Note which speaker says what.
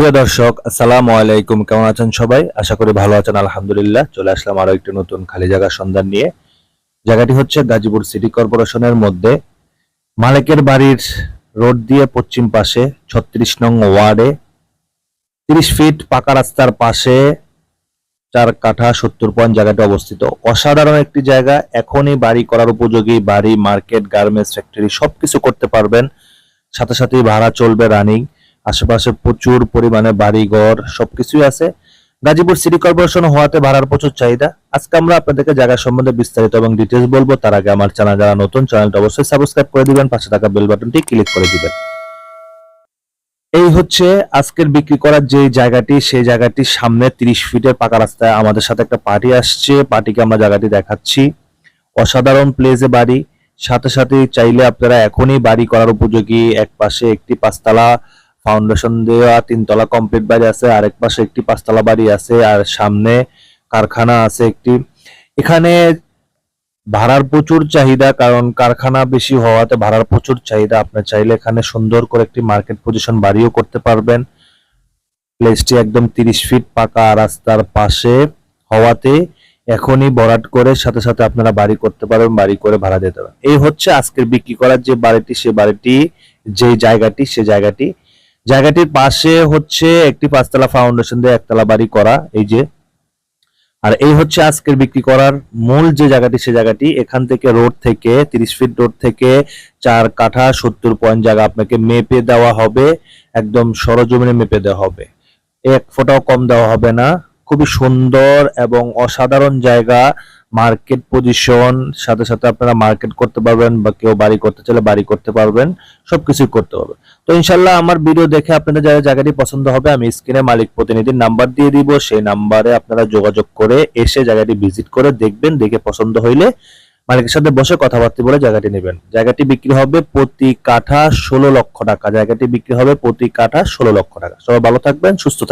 Speaker 1: প্রিয় দর্শক, আসসালামু আলাইকুম। কেমন আছেন সবাই? আশা করি ভালো আছেন, আলহামদুলিল্লাহ। চলে আসলাম আরও একটি নতুন খালি জায়গা সন্ধান নিয়ে। জায়গাটি হচ্ছে গাজীপুর সিটি কর্পোরেশনের মধ্যে। মালিকের বাড়ির রোড দিয়ে পশ্চিম পাশে ছত্রিশ নং ওয়ার্ডে। তিরিশ ফিট পাকা রাস্তার পাশে চার কাঠা সত্তর পয়েন্ট জায়গাটি অবস্থিত। অসাধারণ একটি জায়গা। এখনই বাড়ি করার উপযোগী বাড়ি, মার্কেট, গার্মেন্টস, ফ্যাক্টরি সবকিছু করতে পারবেন। সাথে সাথেই ভাড়া চলবে রানিং। আশেপাশে প্রচুর পরিমাণে বাড়িঘর, সবকিছুই আছে। গাজীপুর সিটি কর্পোরেশন হওয়াতে ভাড়ার প্রচুর চাহিদা। আজকে আমরা আপনাদেরকে জায়গা সম্বন্ধে বিস্তারিত এবং ডিটেলস বলব। তার আগে আমার চ্যানেল যারা নতুন, চ্যানেলটা অবশ্যই সাবস্ক্রাইব করে দিবেন, পাশে থাকা বেল বাটনটি ক্লিক করে দিবেন। এই হচ্ছে আজকের বিক্রি করার যে জায়গাটি, সেই জায়গাটির সামনে তিরিশ ফিটের পাকা রাস্তায় আমাদের সাথে একটা পার্টি আসছে। পার্টিকে আমরা জায়গাটি দেখাচ্ছি। অসাধারণ প্লেসে বাড়ি। সাথে সাথে চাইলে আপনারা এখনই বাড়ি করার উপযোগী। এক পাশে একটি পাঁচতলা ফাউন্ডেশন দেওয়া তিনতলা কমপ্লিট বাড়ি আছে আর এক পাশে একটি পাঁচতলা বাড়ি আছে, আর সামনে কারখানা আছে একটি। এখানে ভাড়ার প্রচুর চাহিদা, কারণ কারখানা বেশি হওয়াতে ভাড়ার প্রচুর চাহিদা। আপনি চাইলে এখানে সুন্দর করে একটি মার্কেট পজিশন বাড়িও করতে পারবেন। প্লেসটি একদম তিরিশ ফিট পাকা রাস্তার পাশে হওয়াতে এখনই বরাট করে সাথে সাথে আপনারা বাড়ি করতে পারবেন, বাড়ি করে ভাড়া দিতে পারবেন। এই হচ্ছে আজকের বিক্রি করার যে বাড়িটি, সে বাড়িটি, যে জায়গাটি, সে জায়গাটি। জায়গাটির পাশে হচ্ছে একটি পাঁচতলা ফাউন্ডেশন দিয়ে একতলা বাড়ি করা, এই যে। আর এই হচ্ছে আজকের বিক্রি করার মূল যে জায়গাটি, সে জায়গাটি এখান থেকে রোড থেকে, তিরিশ ফিট রোড থেকে চার কাঠা সত্তর পয়েন্ট জায়গা আপনাকে মেপে দেওয়া হবে, একদম সরজমিনে মেপে দেওয়া হবে। এক ফোঁটাও কম দেওয়া হবে না। খুবই সুন্দর এবং অসাধারণ জায়গা। মার্কেট পজিশন সাথে সাথে আপনারা মার্কেট করতে পারবেন বা কেউ বাড়ি করতে চাইলে বাড়ি করতে পারবেন সবকিছু করতে পারবেন তো ইনশাল্লাহ আমার ভিডিও দেখে আপনাদের যারা জায়গাটি পছন্দ হবে, আমি স্ক্রিনে মালিক প্রতিনিধির নাম্বার দিয়ে দিব। সেই নাম্বারে আপনারা যোগাযোগ করে এসে জায়গাটি ভিজিট করে দেখবেন, দেখে পছন্দ হইলে মালিকের সাথে বসে কথাবার্তা বলে জায়গাটি নেবেন। জায়গাটি বিক্রি হবে প্রতি কাঠা ষোলো লক্ষ টাকা। জায়গাটি বিক্রি হবে প্রতি কাঠা ষোলো লক্ষ টাকা। সবাই ভালো থাকবেন, সুস্থ